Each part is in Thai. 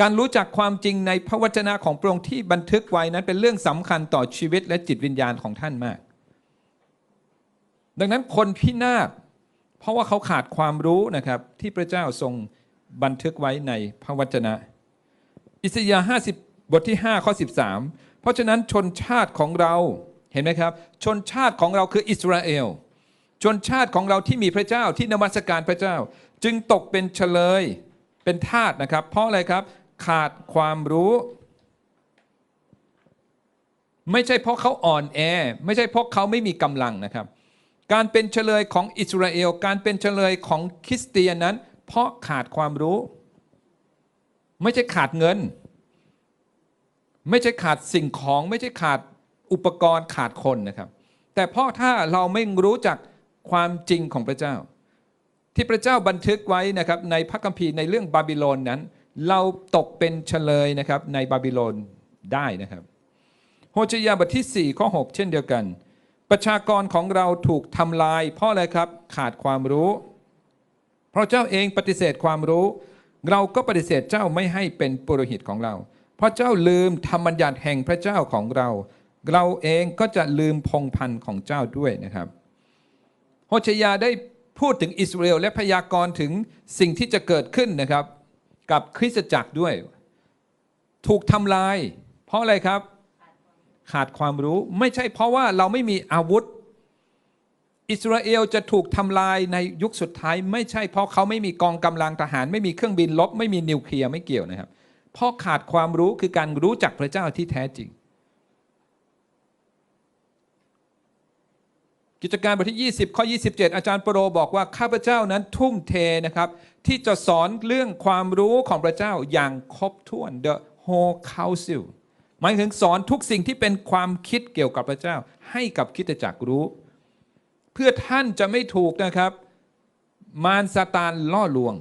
การรู้จักความจริงในพระวจนะของพระองค์ที่บันทึกไว้นั้นเป็นเรื่องสำคัญต่อชีวิตและจิตวิญญาณของท่านมาก ดังนั้นคนพินาศเพราะว่าเขาขาดความรู้นะครับที่พระเจ้าทรงบันทึกไว้ในพระวจนะ อิสยาห์50 บทที่ 5 ข้อ 13 เพราะฉะนั้นชนชาติของเราเห็นไหมครับ ชนชาติของเราคืออิสราเอล ชนชาติของเราที่มีพระเจ้าที่นมัสการพระเจ้า จึงตกเป็นเฉลยเป็นทาสนะครับ เพราะอะไรครับ ขาดความรู้ ไม่ใช่เพราะเขาอ่อนแอ ไม่ใช่เพราะเขาไม่มีกำลังนะครับ การเป็นเฉลยของอิสราเอล การเป็นเฉลยของคริสเตียนนั้น เพราะขาดความรู้ ไม่ใช่ขาดเงิน ไม่ใช่ขาดสิ่งของ ไม่ใช่ขาดอุปกรณ์ขาดคนนะครับ แต่เพราะถ้าเราไม่รู้จักความจริงของพระเจ้า ที่พระเจ้าบันทึกไว้นะครับในพระคัมภีร์ในเรื่องบาบิโลนนั้น เราตกเป็นเฉลยนะครับในบาบิโลนได้นะครับโฮเชยาบทที่ 4 ข้อ 6 เช่นเดียวกัน ประชากรของเราถูกทำลาย เพราะอะไรครับขาดความรู้ เพราะเจ้าเองปฏิเสธความรู้ เราก็ปฏิเสธเจ้าไม่ให้เป็นปุโรหิตของเรา เพราะเจ้าลืมธรรมบัญญัติแห่งพระเจ้าของเรา เราเองก็จะลืมพงพันธ์ของเจ้าด้วยนะครับโฮเชยาได้พูดถึงอิสราเอลและพยากรณ์ถึงสิ่งที่จะเกิดขึ้นนะครับ กับคริสตจักรด้วย ถูกทำลาย เพราะอะไรครับ ขาดความรู้ไม่ใช่เพราะว่าเราไม่มีอาวุธ อิสราเอลจะถูกทำลายในยุคสุดท้าย ไม่ใช่เพราะเขาไม่มีกองกำลังทหาร ไม่มีเครื่องบินลบ ไม่มีนิวเคลียร์ไม่เกี่ยวนะครับ เพราะขาดความรู้คือการรู้จักพระเจ้าที่แท้จริง กิจการบทที่ 20 ข้อ 27 อาจารย์ปโรบอกว่า ข้าพเจ้านั้นทุ่มเทนะครับ ที่จะสอนเรื่องความรู้ของพระเจ้าอย่างครบถ้วน the whole counsel หมายถึงสอนทุกสิ่งที่เป็นความคิดเกี่ยวกับพระเจ้า ให้กับคิดจักรรู้ เพื่อท่านจะไม่ถูกนะครับ มารซาตานล่อลวง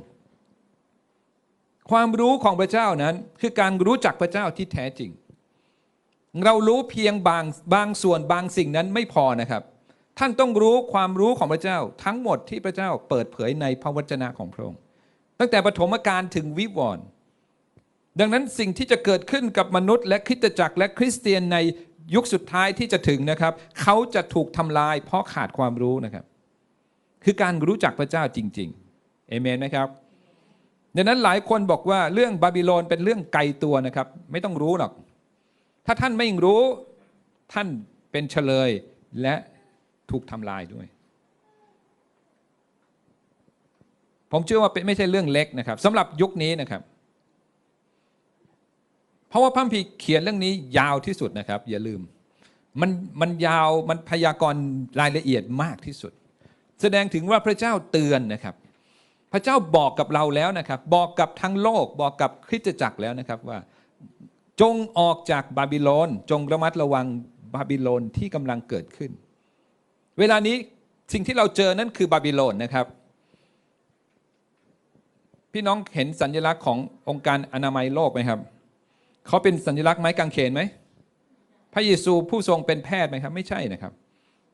ความรู้ของพระเจ้านั้น คือการรู้จักพระเจ้าที่แท้จริง เรารู้เพียงบางบางส่วนบางสิ่งนั้นไม่พอนะครับ ท่านต้องรู้ความรู้ของพระเจ้า ทั้งหมดที่พระเจ้าเปิดเผยในพระวจนะของพระองค์ตั้งแต่ปฐมกาลถึงวิวรณ์ดังนั้นสิ่งที่จะเกิดขึ้นกับมนุษย์ และคริสตจักรและคริสเตียนในยุคสุดท้ายที่จะถึงนะครับเขาจะถูกทำลายเพราะขาดความรู้นะครับ คือการรู้จักพระเจ้าจริงๆเอเมนไหมครับดังนั้นหลายคนบอกว่าเรื่องบาบิโลนเป็นเรื่องไกลตัวนะครับ ไม่ต้องรู้หรอก ถ้าท่านไม่รู้ท่านเป็นเฉลยและ ถูกทำลายด้วย ผมเชื่อว่าเป็นไม่ใช่เรื่องเล็กนะครับสำหรับยุคนี้นะครับ เพราะว่าพระคัมภีเขียนเรื่องนี้ยาวที่สุดนะครับ อย่าลืม มันมันยาวมันพยากรณ์รายละเอียดมากที่สุด แสดงถึงว่าพระเจ้าเตือนนะครับ พระเจ้าบอกกับเราแล้วนะครับ บอกกับทั้งโลก บอกกับคริสตจักรแล้วนะครับว่าจงออกจากบาบิโลน จงระมัดระวังบาบิโลนที่กำลังเกิดขึ้น เวลานี้สิ่งที่เราเจอนั่นคือบาบิโลนนะครับ พี่น้องเห็นสัญลักษณ์ขององค์การอนามัยโลกไหมครับเขาเป็นสัญลักษณ์ไม้กางเขนไหมพระเยซูผู้ทรงเป็นแพทย์ไหมครับ ไม่ใช่นะครับ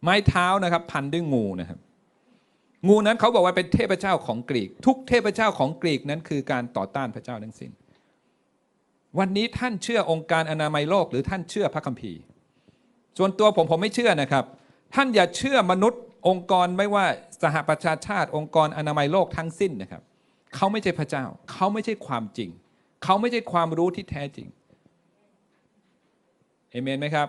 ไม้เท้านะครับ พันด้วยงูนะครับ งูนั้นเขาบอกว่าเป็นเทพเจ้าของกรีก ทุกเทพเจ้าของกรีกนั้นคือการต่อต้านพระเจ้าทั้งสิ้น วันนี้ท่านเชื่อองค์การอนามัยโลก หรือท่านเชื่อพระคัมภีร์ ส่วนตัวผมผมไม่เชื่อนะครับ ท่านอย่าเชื่อมนุษย์องค์กรไม่ว่าสหประชาชาติองค์กรอนามัยโลกทั้งสิ้นนะครับ เขาไม่ใช่พระเจ้า เขาไม่ใช่ความจริง เขาไม่ใช่ความรู้ที่แท้จริงเอเมนไหมครับ